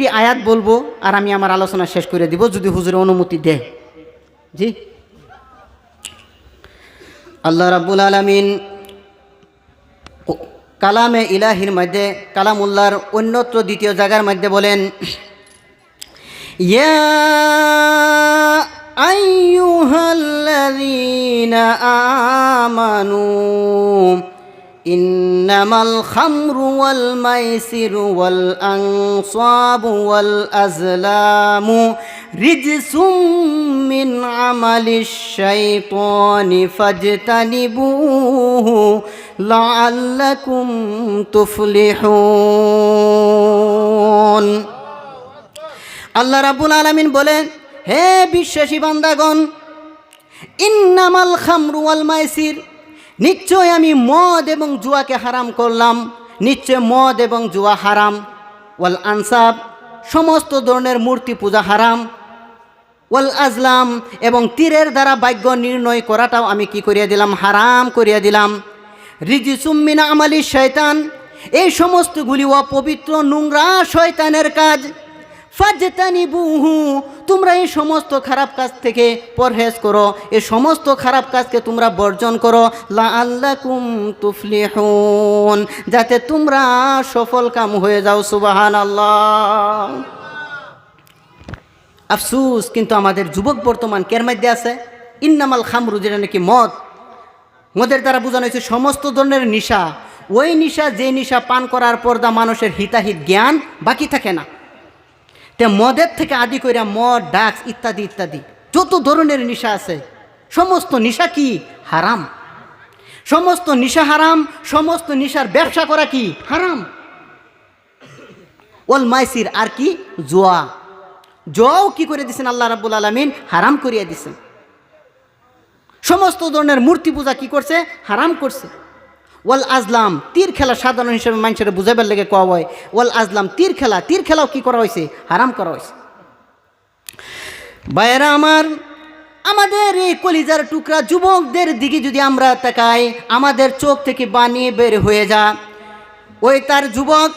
একটি আয়াত বলব আর আমি আমার আলোচনা শেষ করে দিব যদি হুজুর অনুমতি দেয়। জি। আল্লাহ রাব্বুল আলমিন কালামে ইলাহির মধ্যে, কালামুল্লাহর অন্যত্র দ্বিতীয় জায়গার মধ্যে বলেন, ইয়া আইয়ুহাল্লাযীনা আমানু إنما الخمر والميسر والأنصاب والأزلام رجس من عمل الشيطان فاجتنبوه لعلكم تفلحون আল্লাহ রাব্বুল আলামিন বলেন হে বিশ্বাসী বান্দাগণ ইন্নামাল খামরু ওয়াল মাইসির নিশ্চয় আমি মদ এবং জুয়াকে হারাম করলাম। নিশ্চয় মদ এবং জুয়া হারাম। ওয়াল আনসাব, সমস্ত ধরনের মূর্তি পূজা হারাম। ওয়াল আজলাম এবং তীরের দ্বারা বাক্য নির্ণয় করাটাও আমি কি করিয়া দিলাম? হারাম করিয়া দিলাম। রিজি সুম্মিনা আমালি শয়তান, এই সমস্তগুলি অপবিত্র নোংরা শয়তানের কাজ। ফাজতানি বুহু তোমরা এই সমস্ত খারাপ কাজ থেকে পরহেজ করো, এই সমস্ত খারাপ কাজকে তোমরা বর্জন করো লা আল্লাকুম তুফলিহুন, যাতে তোমরা সফল কাম হয়ে যাও সুবাহান আল্লাহ আফসুস, কিন্তু আমাদের যুবক বর্তমান কের মধ্যে আছে? ইন্নামাল খামরু, যেটা নাকি মদ। মদের দ্বারা বোঝানো হয়েছে সমস্ত ধরনের নিশা। ওই নিশা, যে নিশা পান করার পর্দা মানুষের হিতাহিত জ্ঞান বাকি থাকে না। তে মদের থেকে আদি কইরা মদ ডাক্স ইত্যাদি ইত্যাদি। যত ধরনের নিশা আছে, সমস্ত নিশা কি হারাম? সমস্ত নিশা হারাম, সমস্ত নিশার ব্যবসা করা কি হারাম? ওল মাইসির আর কি? জোয়া। জোয়াও কি করে দিছেন আল্লাহ রাব্বুল আলমিন? হারাম করিয়া দিছেন। সমস্ত ধরনের মূর্তি পূজা কি করছে? হারাম করছে। ওয়াল আজলাম, তীর খেলা সাধারণ হিসেবে মানুষের বুঝাবার লেগে কোয়া হয়, ওয়াল আজলাম, তীর খেলা, তীর খেলাও কি করা হয়েছে হারাম করা হয়েছে বাইরা আমার, আমাদের এই কলিজার টুকরা যুবকদের দিকে যদি আমরা তাকাই, আমাদের চোখ থেকে বানিয়ে বের হয়ে যা, ওই তার যুবক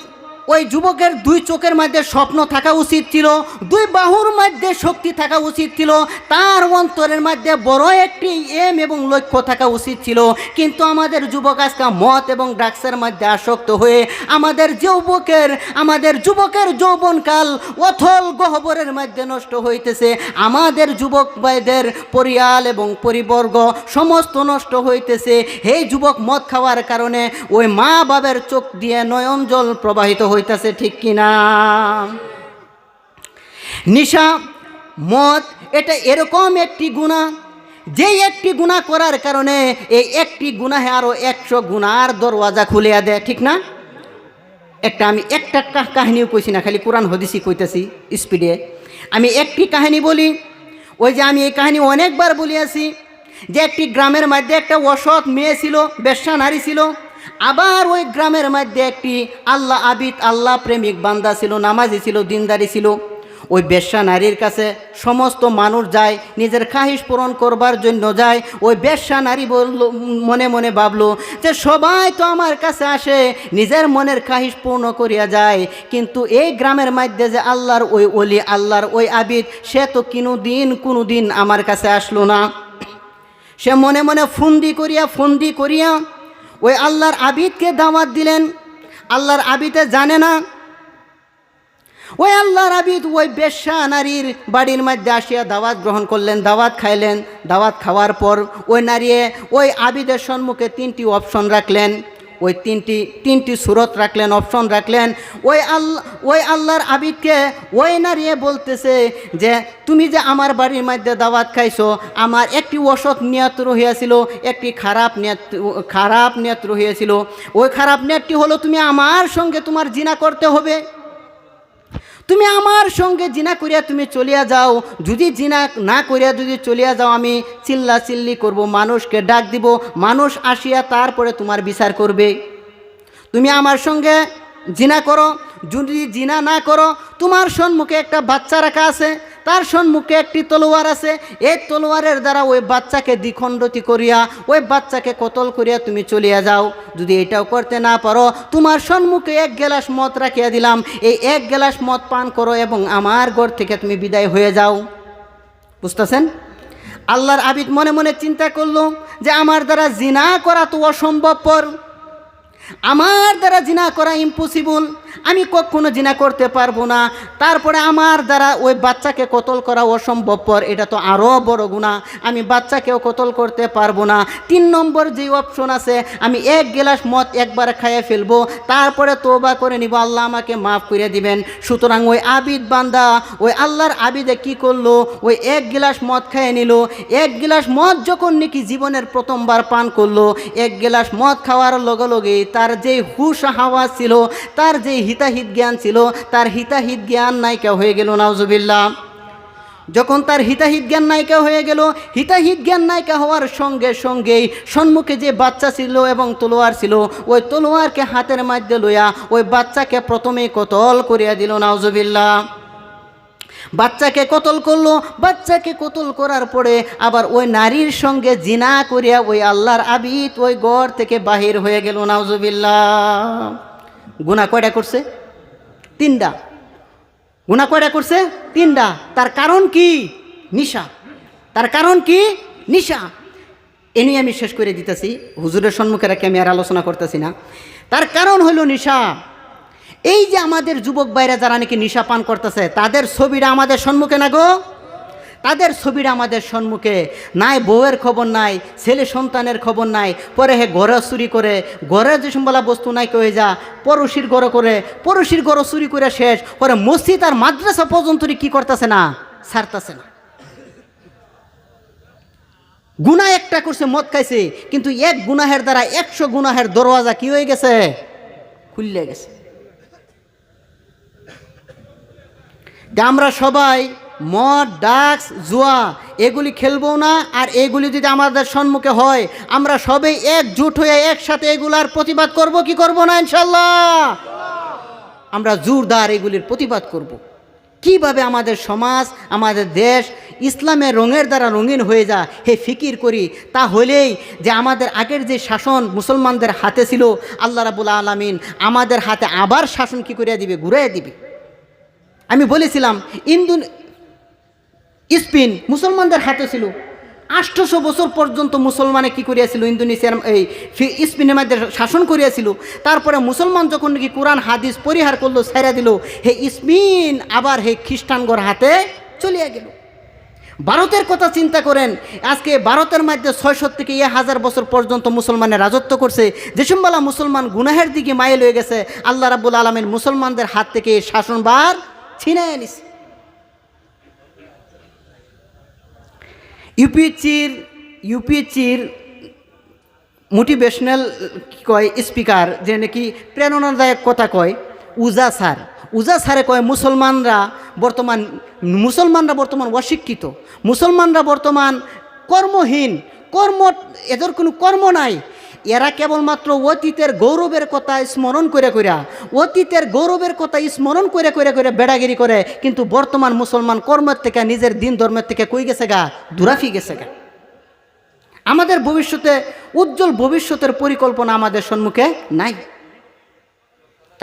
ওই যুবকের দুই চোখের মধ্যে স্বপ্ন থাকা উচিত ছিল, দুই বাহুর মধ্যে শক্তি থাকা উচিত ছিল, তার অন্তরের মধ্যে বড় একটি এম এবং লক্ষ্য থাকা উচিত ছিল। কিন্তু আমাদের যুবক আজকে মত এবং ড্রাগসের মধ্যে আসক্ত হয়ে আমাদের যুবকের আমাদের যুবকের যৌবনকাল অথল গহবরের মধ্যে নষ্ট হইতেছে। আমাদের যুবক ভাইদের পরিয়াল এবং পরিবর্গ সমস্ত নষ্ট হইতেছে। এই যুবক মদ খাওয়ার কারণে ওই মা বাবের চোখ দিয়ে নয়ন জল প্রবাহিত হইতেছে ঠিক কিনা? নিশা, মদ, এটা এরকম একটি গুণা। যে একটি গুণা করার কারণে এই একটি গুণাহে আরও একশো গুণার দরওয়াজা খুলিয়া দেয়, ঠিক না? একটা আমি একটা কাহিনীও কইছি না, খালি কোরআন হদিসি কইতেছি স্পিডে। আমি একটি কাহিনী বলি, ওই যে আমি এই কাহিনী অনেকবার বলিয়াছি যে একটি গ্রামের মধ্যে একটা অসৎ মেয়ে ছিল, বেশ্যা নারী ছিল আবার ওই গ্রামের মধ্যে একটি আল্লাহ আবিদ, আল্লাহ প্রেমিক বান্দা ছিল, নামাজি ছিল, দিনদারি ছিল। ওই বেশ্যা নারীর কাছে সমস্ত মানুষ যায়, নিজের খাহিস পূরণ করবার জন্য যায়। ওই বেশ্যা নারী বলল, মনে মনে ভাবলো যে সবাই তো আমার কাছে আসে, নিজের মনের খাহিস পূর্ণ করিয়া যায়। কিন্তু এই গ্রামের মধ্যে যে আল্লাহর ওই অলি আল্লাহর ওই আবিদ, সে তো কোনো দিন কোনো দিন আমার কাছে আসলো না। সে মনে মনে ফন্দি করিয়া ফন্দি করিয়া ওই আল্লাহর আবিদকে দাওয়াত দিলেন। আল্লাহর আবিদে জানে না। ওই আল্লাহর আবিদ ওই বেশ্যা নারীর বাড়ির মধ্যে আসিয়া দাওয়াত গ্রহণ করলেন, দাওয়াত খাইলেন। দাওয়াত খাওয়ার পর ওই নারী ওই আবিদের সম্মুখে তিনটি অপশন রাখলেন। ওই তিনটি তিনটি সুরত রাখলেন অপশন রাখলেন। ওই আল্লাহ ওই আল্লাহর আবিদকে ওই নারিয়ে বলতেছে যে, তুমি যে আমার বাড়ির মধ্যে দাওয়াত খাইছো, আমার একটি অসৎ নিয়ত রহিয়াছিল, একটি খারাপ নিয়ত খারাপ নিয়ত রহিয়াছিল। ওই খারাপ নিয়তটি হলো, তুমি আমার সঙ্গে তোমার জিনা করতে হবে। তুমি আমার সঙ্গে জিনা করিয়া তুমি চলিয়া যাও। যদি জিনা না করিয়া যদি চলিয়া যাও, আমি চিল্লা চিল্লি করব, মানুষকে ডাক দিব, মানুষ আসিয়া তারপরে তোমার বিচার করবে। তুমি আমার সঙ্গে জিনা করো, যদি জিনা না করো, তোমার সম্মুখে একটা বাচ্চা রাখা আছে তার সম্মুখে একটি তলোয়ার আছে। এই তলোয়ারের দ্বারা ওই বাচ্চাকে দ্বিখণ্ডতি করিয়া, ওই বাচ্চাকে কতল করিয়া তুমি চলিয়া যাও। যদি এটাও করতে না পারো, তোমার সম্মুখে এক গ্লাস মদ রাখিয়া দিলাম। এই এক গ্লাস মদ পান করো এবং আমার ঘর থেকে তুমি বিদায় হয়ে যাও। বুঝতেছেন? আল্লাহর আবিদ মনে মনে চিন্তা করল যে আমার দ্বারা জিনা করা তো অসম্ভবপর। আমার দ্বারা জিনা করা ইম্পসিবল আমি কখনো জিনা করতে পারব না। তারপরে আমার দ্বারা ওই বাচ্চাকে কতল করা অসম্ভবপর এটা তো আরও বড় গুণা। আমি বাচ্চাকেও কতল করতে পারব না। তিন নম্বর যে অপশন আছে, আমি এক গিলাস মদ একবার খাইয়ে ফেলব, তারপরে তোবা করে নিব, আল্লাহ আমাকে মাফ করে দিবেন। সুতরাং ওই আবিদ বান্দা, ওই আল্লাহর আবিদে কি করল? ওই এক গিলাস মদ খেয়ে নিল। এক গিলাস মদ যখন নাকি জীবনের প্রথমবার পান করল, এক গিলাস মদ খাওয়ার লগে লগেই তার যে হুশ হাওয়া ছিল, তার যে হিতাহিত জ্ঞান ছিল, তার হিতাহিত জ্ঞান নায়িকা হয়ে গেল, নাউজুবিল্লাহ। যখন তার হিতাহিত জ্ঞান নায়িকা হয়ে গেল, হিতাহিত জ্ঞান নায়িকা হওয়ার সঙ্গে সঙ্গেই সম্মুখে যে বাচ্চা ছিল এবং তলোয়ার ছিল, ওই তলোয়ারকে হাতের মধ্যে লইয়া ওই বাচ্চাকে প্রথমেই কতল করিয়া দিল, নাউজুবিল্লাহ। বাচ্চাকে কতল করল, বাচ্চাকে কতল করার পরে আবার ওই নারীর সঙ্গে জিনা করিয়া ওই আল্লাহর আবিদ ওই গড় থেকে বাহির হয়ে গেল, নাউজুবিল্লাহ। গুণা কয়টা করছে? তিনটা। গুণা কয়টা করছে? তিনটা। তার কারণ কি? নিশা। তার কারণ কি? নিশা। এ নিয়ে আমি শেষ করে দিতেছি। হুজুরের সম্মুখে রেখে আমি আর আলোচনা করতেছি না। তার কারণ হলো নিশা। এই যে আমাদের যুবক বাইরা যারা নাকি নিশা পান করতেছে, তাদের ছবিটা আমাদের সম্মুখে না গো? তাদের ছবিটা আমাদের সম্মুখে নাই, বউয়ের খবর নাই, ছেলে সন্তানের খবর নাই, পরে হে ঘরে চুরি করে ঘরে যে সম্বলা বস্তু নাই কয়ে যা, পড়শির ঘর করে, পড়শির ঘর চুরি করে শেষ, পরে মসজিদ আর মাদ্রাসা পর্যন্ত কি করতেছে না? ছাড়তেছে না। গুনাহ একটা করছে, মদ খাইছে, কিন্তু এক গুনাহের দ্বারা একশো গুনাহের দরওয়াজা কি হয়ে গেছে? খুললে গেছে। আমরা সবাই মদ ডাক্স জুয়া, এগুলি খেলব না, আর এগুলি যদি আমাদের সম্মুখে হয়, আমরা সবাই একজুট হয়ে একসাথে এগুলার প্রতিবাদ করব, কি করব না ইনশাল্লাহ আমরা জোরদার এগুলির প্রতিবাদ করব। কীভাবে আমাদের সমাজ, আমাদের দেশ ইসলামের রঙের দ্বারা রঙিন হয়ে যা হে ফিকির করি, তা হলেই যে আমাদের আগের যে শাসন মুসলমানদের হাতে ছিল, আল্লাহ রাবুল আলমিন আমাদের হাতে আবার শাসন কি করিয়া দিবে, ঘুরাইয়া দিবে আমি বলেছিলাম ইন্দু স্পিন, মুসলমানদের হাতে ছিল। আষ্টশো বছর পর্যন্ত মুসলমানে কি করিয়াছিল? ইন্দোনেশিয়ার, এই স্পিনের মধ্যে শাসন করিয়াছিল। তারপরে মুসলমান যখন নাকি কোরআন, হাদিস পরিহার করল, ছেড়ে দিল, হে স্পিন, আবার হে খ্রিস্টানগর হাতে চলিয়া গেল। ভারতের কথা চিন্তা করেন, আজকে ভারতের মধ্যে ছয়শো থেকে এ হাজার বছর পর্যন্ত মুসলমানের রাজত্ব করছে। যেসম্বালা মুসলমান গুনাহের দিকে মাইল হয়ে গেছে, আল্লাহ রাবুল আলমের মুসলমানদের হাত থেকে শাসনবার ছিনায় নিছে। ইউপিএচির ইউপিএসসির মোটিভেশনাল কয় স্পিকার, যে নাকি প্রেরণাদায়ক কথা কয়, উজা স্যার। উজা স্যারে কয়, মুসলমানরা বর্তমান মুসলমানরা বর্তমান অশিক্ষিত। মুসলমানরা বর্তমান কর্মহীন। কর্ম, এদের কোনো কর্ম নাই। এরা কেবলমাত্র অতীতের গৌরবের কথা স্মরণ করে করিয়া অতীতের গৌরবের কথা স্মরণ করে করে করে বেড়াগিরি করে, কিন্তু বর্তমান মুসলমান কর্মের থেকে, নিজের দিন ধর্মের থেকে কই গেছে গা? দুরাফি গেছে গা। আমাদের ভবিষ্যতে, উজ্জ্বল ভবিষ্যতের পরিকল্পনা আমাদের সম্মুখে নাই।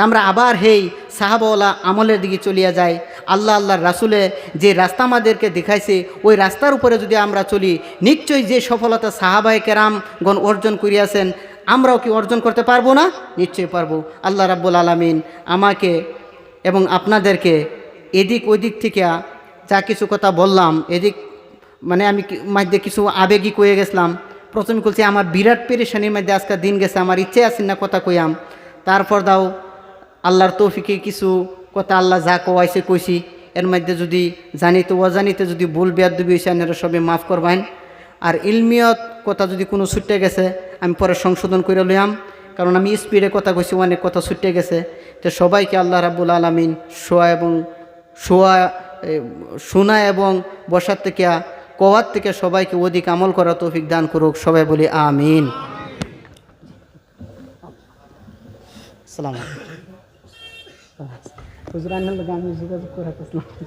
আমরা আবার হেই সাহাবাওয়ালা আমলের দিকে চলিয়া যাই। আল্লাহ আল্লাহর রাসুলে যে রাস্তা আমাদেরকে দেখাইছে, ওই রাস্তার উপরে যদি আমরা চলি, নিশ্চয়ই যে সফলতা সাহাবায় কেরামগণ অর্জন করিয়াছেন, আমরাও কি অর্জন করতে পারব না? নিশ্চয়ই পারব। আল্লাহ রাব্বুল আলমিন আমাকে এবং আপনাদেরকে এদিক ওদিক থেকে যা কিছু কথা বললাম, এদিক মানে আমি মধ্যে কিছু আবেগী কয়ে গেছিলাম। প্রথমে বলছি, আমার বিরাট পেরেশানির মধ্যে আজকে দিন গেছে, আমার ইচ্ছে আছে না কথা কইয়াম। তারপর দাও আল্লাহর তৌফিকে কিছু কথা আল্লাহ যা কোয়াইছে কইছি। এর মধ্যে যদি জানিতে অজানিতে যদি ভুল বেয়াদবি হয়েছে আপনারা সবে মাফ করবেন। আর ইলমিয়ত কথা যদি কোনো ছুটে গেছে, আমি পরে সংশোধন করে লইয়াম। কারণ আমি স্পিডে কথা কইছি, অনেক কথা ছুটে গেছে। তো সবাইকে আল্লাহ রাব্বুল আলমিন শোয়া এবং শোয়া শোনা এবং বসার থেকে, কওয়ার থেকে সবাইকে অধিক আমল করা তৌফিক দান করুক। সবাই বলি আমিন। সালাম गुजरांना गाणी सुद्धा करतच नाही